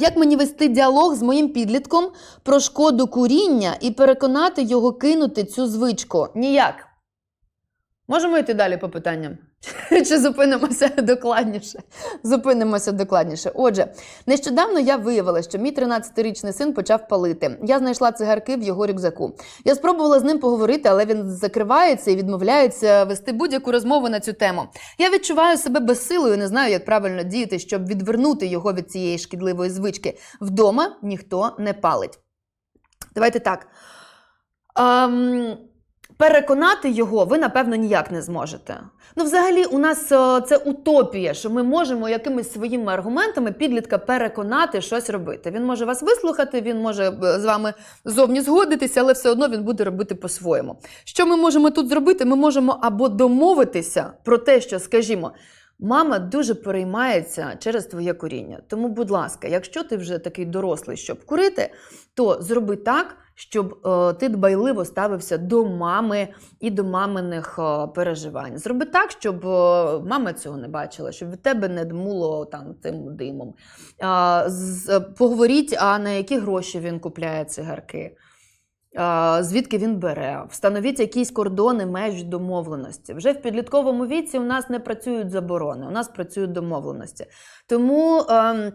Як мені вести діалог з моїм підлітком про шкоду куріння і переконати його кинути цю звичку? Ніяк. Можемо йти далі по питанням? Чи зупинимося докладніше? Зупинимося докладніше. Отже, нещодавно я виявила, що мій 13-річний син почав палити. Я знайшла цигарки в його рюкзаку. Я спробувала з ним поговорити, але він закривається і відмовляється вести будь-яку розмову на цю тему. Я відчуваю себе безсилою, не знаю, як правильно діяти, щоб відвернути його від цієї шкідливої звички. Вдома ніхто не палить. Давайте так. Ем, переконати його ви, напевно, ніяк не зможете. Ну, взагалі, у нас е, це утопія, що ми можемо якимись своїми аргументами підлітка переконати щось робити. Він може вас вислухати, він може е, з вами зовні згодитися, але все одно він буде робити по-своєму. Що ми можемо тут зробити? Ми можемо або домовитися про те, що, скажімо, Мама дуже переймається через твоє куріння. Тому, будь ласка, якщо ти вже такий дорослий, щоб курити, то зроби так, щоб е, ти дбайливо ставився до мами і до маминих е, переживань. Зроби так, щоб е, мама цього не бачила, щоб від тебе не дмуло там тим димом. Поговоріть, а на які гроші він купляє цигарки. Звідки він бере, встановіть якісь кордони меж домовленості. Вже в підлітковому віці у нас не працюють заборони, у нас працюють домовленості. Тому ем,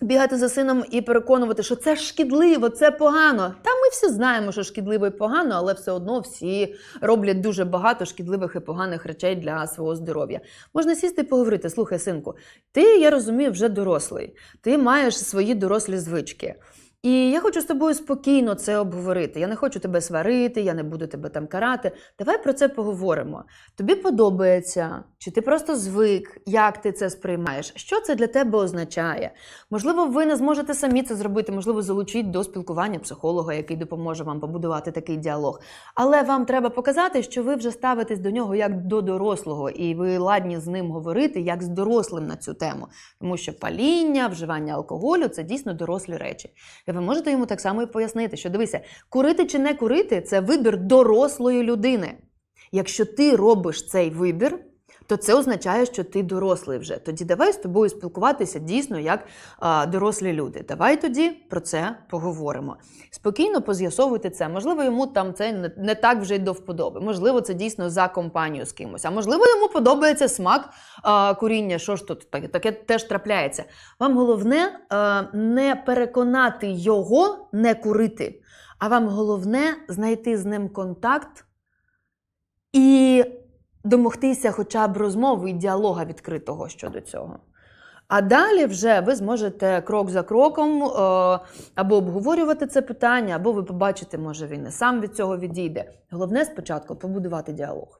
бігати за сином і переконувати, що це шкідливо, це погано. Та ми всі знаємо, що шкідливо і погано, але все одно всі роблять дуже багато шкідливих і поганих речей для свого здоров'я. Можна сісти і поговорити: слухай, синку, ти, я розумію, вже дорослий, ти маєш свої дорослі звички. І я хочу з тобою спокійно це обговорити. Я не хочу тебе сварити, я не буду тебе там карати. Давай про це поговоримо. Тобі подобається, чи ти просто звик, як ти це сприймаєш? Що це для тебе означає? Можливо, ви не зможете самі це зробити, можливо, залучіть до спілкування психолога, який допоможе вам побудувати такий діалог. Але вам треба показати, що ви вже ставитесь до нього як до дорослого, і ви ладні з ним говорити як з дорослим на цю тему. Тому що паління, вживання алкоголю це дійсно дорослі речі. Ви можете йому так само і пояснити, що дивися, курити чи не курити це вибір дорослої людини. Якщо ти робиш цей вибір, то це означає, що ти дорослий вже. Тоді давай з тобою спілкуватися дійсно як а, дорослі люди. Давай тоді про це поговоримо. Спокійно поз'ясовуйте це. Можливо, йому там це не, так вже й до вподоби. Можливо, це дійсно за компанію з кимось. А можливо, йому подобається смак а, куріння. Що ж тут таке, таке теж трапляється. Вам головне а, не переконати його не курити, а вам головне знайти з ним контакт і домогтися хоча б розмови і діалога відкритого щодо цього. А далі вже ви зможете крок за кроком е, або обговорювати це питання, або ви побачите, може він і сам від цього відійде. Головне спочатку побудувати діалог.